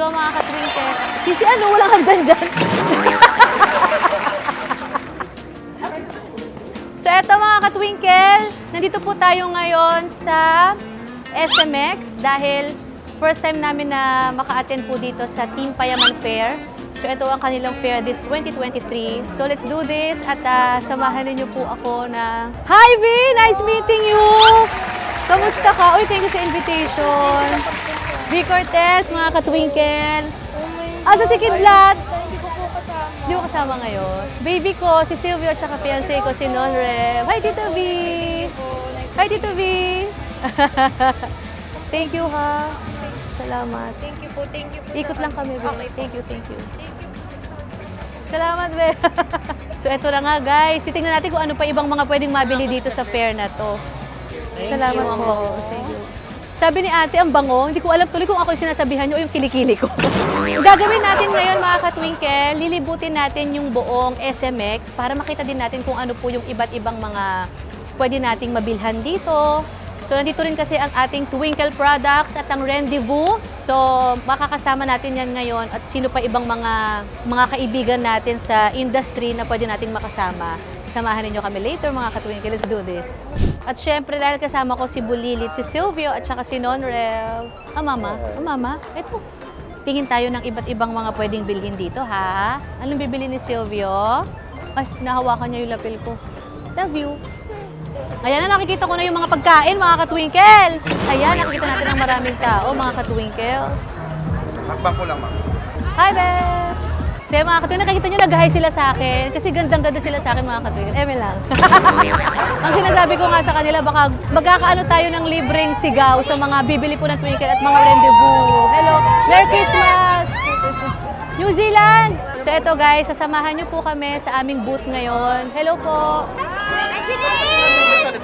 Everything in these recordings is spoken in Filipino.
go mga katwinkle. Sisi ano, walang hagdan dyan. so eto mga katwinkle, nandito po tayo ngayon sa SMX dahil first time namin na maka-attend po dito sa Team Payaman Fair. So ito ang kanilang fair this 2023. So let's do this at ah, samahan niyo po ako na Hi V! Nice meeting you! Kamusta ka? Uy, thank you sa invitation. V. Cortez, mga katwinkle. Asa si Kidlat? Hindi ko po kasama. Hindi mo kasama ngayon. Baby ko, si Silvio at saka fiancé ko, si Non Rev. Hi, Tito V! Hi, Tito V! thank you, ha. Salamat. Thank you po, thank you po. Ikot lang kami, Be. Okay po. Thank you, thank you. Thank you. Salamat, Be. so, eto na nga, guys. Titingnan natin kung ano pa ibang mga pwedeng mabili dito sa fair na to. Salamat po. Thank you. Sabi ni ate, ang bango. Hindi ko alam tuloy kung ako yung sinasabihan niyo o yung kilikili ko. Gagawin natin ngayon, mga katwinkle, lilibutin natin yung buong SMX para makita din natin kung ano po yung iba't ibang mga pwede nating mabilhan dito. So, nandito rin kasi ang ating Twinkle Products at ang Rendezvous. So, makakasama natin yan ngayon at sino pa ibang mga mga kaibigan natin sa industry na pwede nating makasama. Samahan ninyo kami later mga katwinkle. Let's do this. At syempre dahil kasama ko si Bulilit, si Silvio at saka si Nonrev. Ah, mama? Ah, mama? Ito. Tingin tayo ng iba't ibang mga pwedeng bilhin dito, ha? Anong bibili ni Silvio? Ay, nahawakan niya yung lapel ko. Love you. Ayan na, nakikita ko na yung mga pagkain, mga katwinkle. Ayan, nakikita natin ang maraming tao, mga katwinkle. Hakbang ko lang, ma'am. Hi, Beth! So yung mga katwinkle, nakikita nyo, nag-hi sila sa akin. Kasi gandang-ganda sila sa akin, mga katwinkle. Eme lang. ang sinasabi ko nga sa kanila, baka magkakaano tayo ng libreng sigaw sa mga bibili po ng twinkle at mga rendezvous. Hello! Merry Christmas! New Zealand! So ito guys, sasamahan nyo po kami sa aming booth ngayon. Hello po! Sino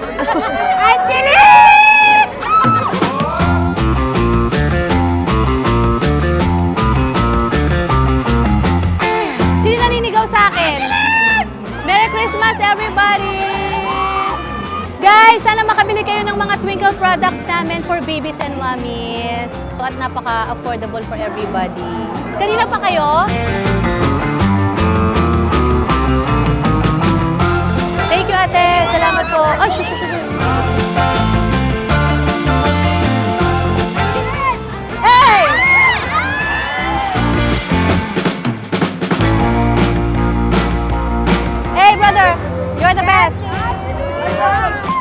naninigaw sa akin? Merry Christmas, everybody! Guys, sana makabili kayo ng mga Twinkle products namin for babies and mommies. At napaka-affordable for everybody. Kanina pa kayo? Ate. Salamat po. Ay, shoo, shoo, shoo. Hey! Hey, brother! You're the best!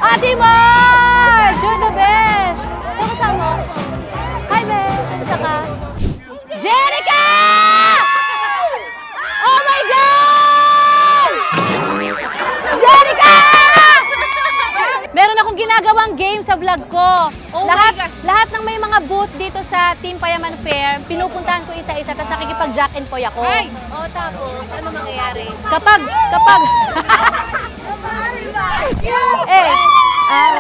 Ate Marge! You're the best! Sino kasama? Hi, Ben! Isa ka? Jerica! Ginagawang game sa vlog ko. Oh my lahat, lahat ng may mga booth dito sa Team Payaman Fair, pinupuntahan ko isa-isa, tapos nakikipag-jack and poy ako. O tapos, ano mangyayari? Kapag, kapag... eh, ah,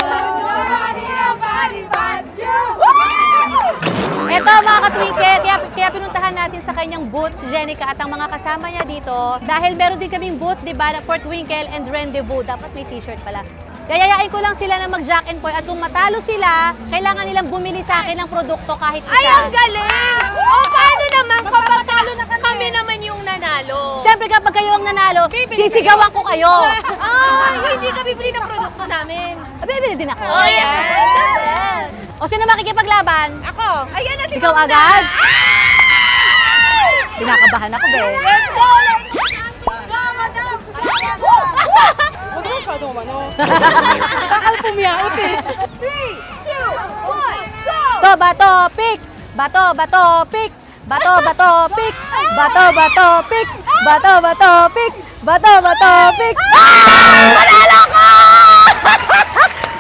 Eto mga katwinkle, kaya, kaya pinuntahan natin sa kanyang booth si Jenica at ang mga kasama niya dito dahil meron din kaming booth, di ba, for Twinkle and Rendezvous. Dapat may t-shirt pala. Yayayain ko lang sila na mag-jack and poy at kung matalo sila, kailangan nilang bumili sa akin ng produkto kahit isa. Ay, ang galing! O paano naman kapag kami naman yung nanalo? Siyempre kapag kayo ang nanalo, Bibili sisigawan ko kayo. Ay, hindi ka bibili ng produkto namin. Bibili din ako. Oh, best! O sino makikipaglaban? Ako! Ayan na si Ikaw Ma'am agad? Na. Kinakabahan ako, be. Let's go! Let's go! Huwag mo masyadong ano. Bakal pumiyaot eh. Three, two, one, go! To, bato, pick! Bato, bato, pick! Bato, bato, pick! Bato, bato, pick! Bato, bato, pick! Bato, bato, pick! Ah! Panalo ko!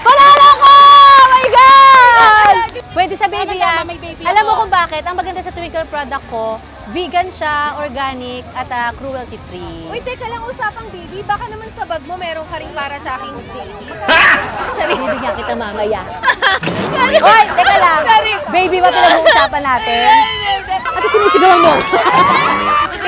Panalo ko! Oh my God! Pwede sa baby Tama, yan. baby Alam mo kung bakit? Ang maganda sa Twinkle product ko, vegan siya, organic, at ah, cruelty-free. Uy, teka lang, usapang baby. Baka naman sa bag mo meron ka rin para sa aking baby. Bibigyan kita mamaya. Hoy, teka lang. Baby ba pinag-uusapan natin? Ate, sinisigawan mo.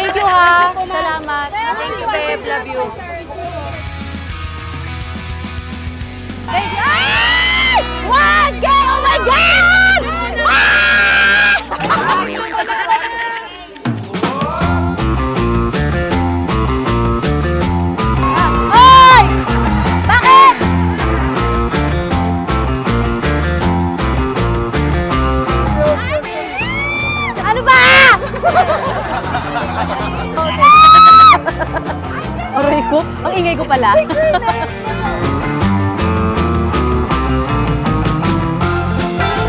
ingay ko pala.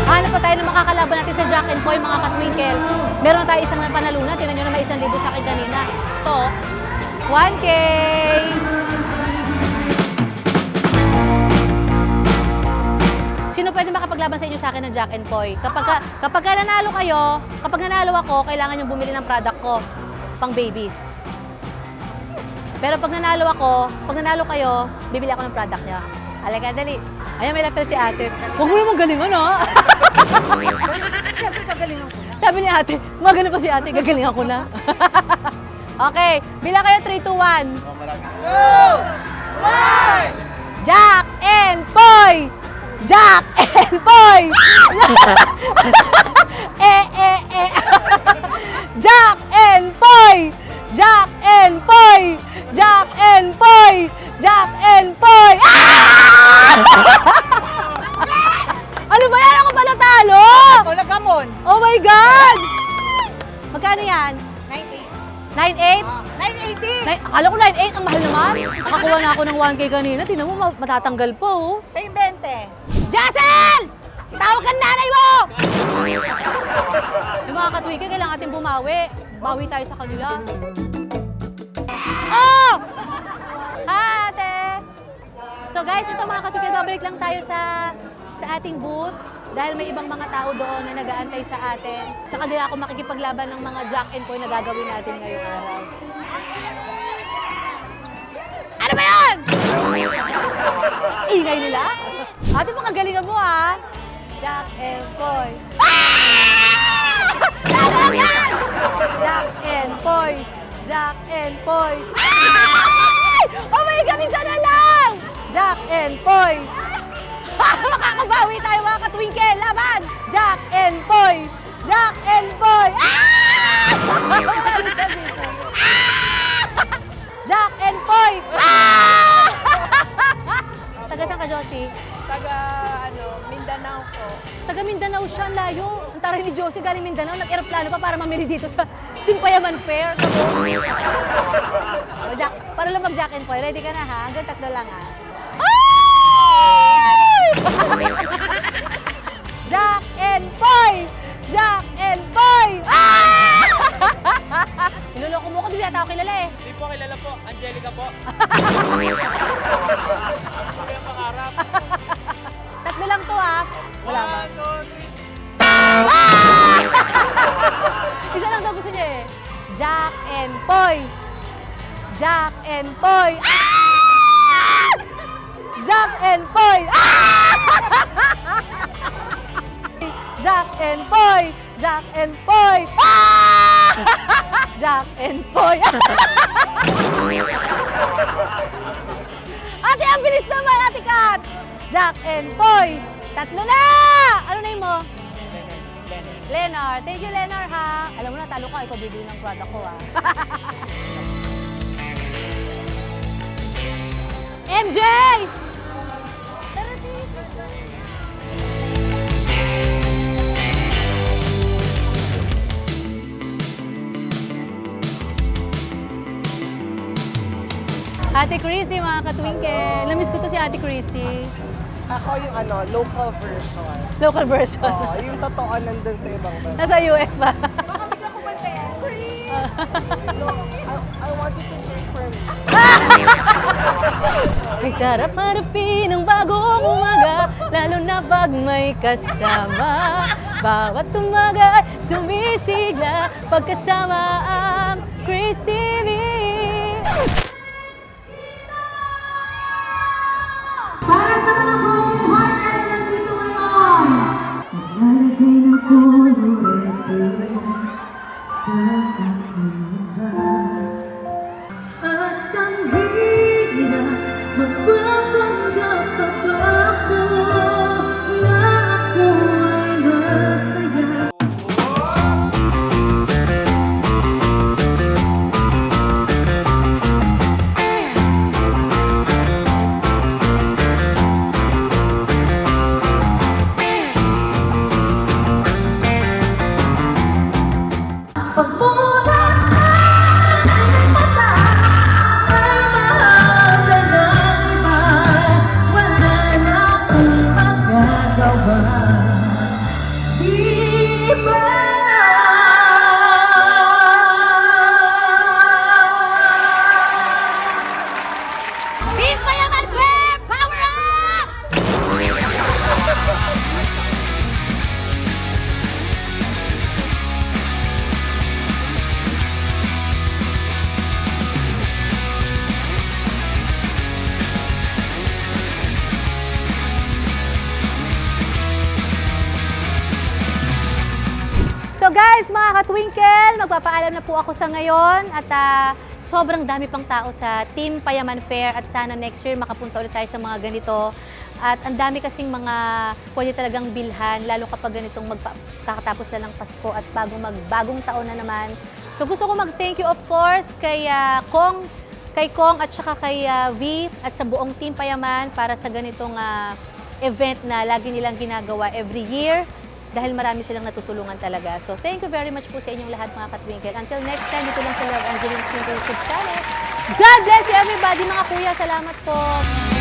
Hanap pa tayo ng makakalaban natin sa Jack and Boy, mga katwinkle. Meron tayo isang panalunan. Tinan nyo na may isang libo sa akin kanina. Ito, 1K! Sino pwede makapaglaban sa inyo sa akin ng Jack and Boy? Kapag, ka- kapag ka nanalo kayo, kapag nanalo ako, kailangan yung bumili ng product ko pang babies. Pero pag nanalo ako, pag nanalo kayo, bibili ako ng product niya. Halika, dali. Ayan, may lapel si ate. Huwag mo naman galingan, ha? Siyempre, kagalingan ko na. Sabi ni ate, magano pa si ate, gagalingan ko na. okay, bilang kayo 3, 2, 1. Jack and Poy! Jack and Poy! eh, eh, eh. Jack and Poy! Jack and Poy! Jack and Poy! Jack and Poy! Ah! ano ba yan? Ako pala talo! Ikaw na gamon. Oh my God! Magkano yan? 98. 9.8? 980. Nine- Akala ko 9.8, ang mahal naman. Nakakuha na ako ng 1K kanina. Tinan mo, ma- matatanggal pa oh. Tayo 20. Jassel! Tawag ka nanay mo! Yung mga katwika, kailangan natin bumawi. Bawi tayo sa kanila. Oh! Ate! So guys, ito mga katwika, babalik lang tayo sa sa ating booth dahil may ibang mga tao doon na nag-aantay sa atin. Sa kanila ako makikipaglaban ng mga jack and Poy na gagawin natin ngayong araw. Ano ba yan? Ingay nila? Ate, pakagalingan mo ha. Jack and Poy. Ah! Jack and Poy. Jack and Poy. Ay! Oh my God, isa na lang! Jack and Poy. Makakabawi tayo mga katwinkel. Laban! Jack and Poy. Jack and Poy. Ah! Jack and Poy. Ah! Taga saan ka, Josie? Taga, ano, Mindanao po. Taga Mindanao siya, layo. Ang taray ni Josie galing Mindanao, nag-aeroplano pa para mamili dito sa Timpayaman Fair. o, Jack, para lang mag-Jack and Poy. Ready ka na ha? Hanggang tatlo lang ha. Ay! Jack and Poy. Ah! Jack and Poy. Ah! Jack and Poy. Jack and Poy. Ah! Jack and Poy. Ate, ang bilis naman, Ate Kat. Jack and Poy. Tatlo na! Ano name mo? Leonard. Thank you, Leonard, ha? Alam mo na, talo ka. Ikaw bibili ng product ko, ha? MJ! Ate Chrissy, mga katwinkel. Namiss ko to si Ate Chrissy. Ako yung ano, local version. Local version. Oo, yung totoo nandun sa ibang bansa. Nasa US pa. No, I, I want you to me. Ay sarap harapin ang bagong umaga Lalo na pag may kasama Bawat umaga sumisigla Pagkasama ang Chris TV Para sa mga katwinkle, magpapaalam na po ako sa ngayon at ah, sobrang dami pang tao sa Team Payaman Fair at sana next year makapunta ulit tayo sa mga ganito. At ang dami kasing mga pwede talagang bilhan, lalo kapag ganitong magpa- kakatapos na ng Pasko at bagong magbagong taon na naman. So gusto ko mag-thank you of course kay ah, Kong, kay Kong at saka kay ah, V at sa buong Team Payaman para sa ganitong ah, event na lagi nilang ginagawa every year dahil marami silang natutulungan talaga. So, thank you very much po sa inyong lahat mga katwinkle. Until next time, dito lang sa Love Angeline YouTube channel. God bless you everybody mga kuya. Salamat po.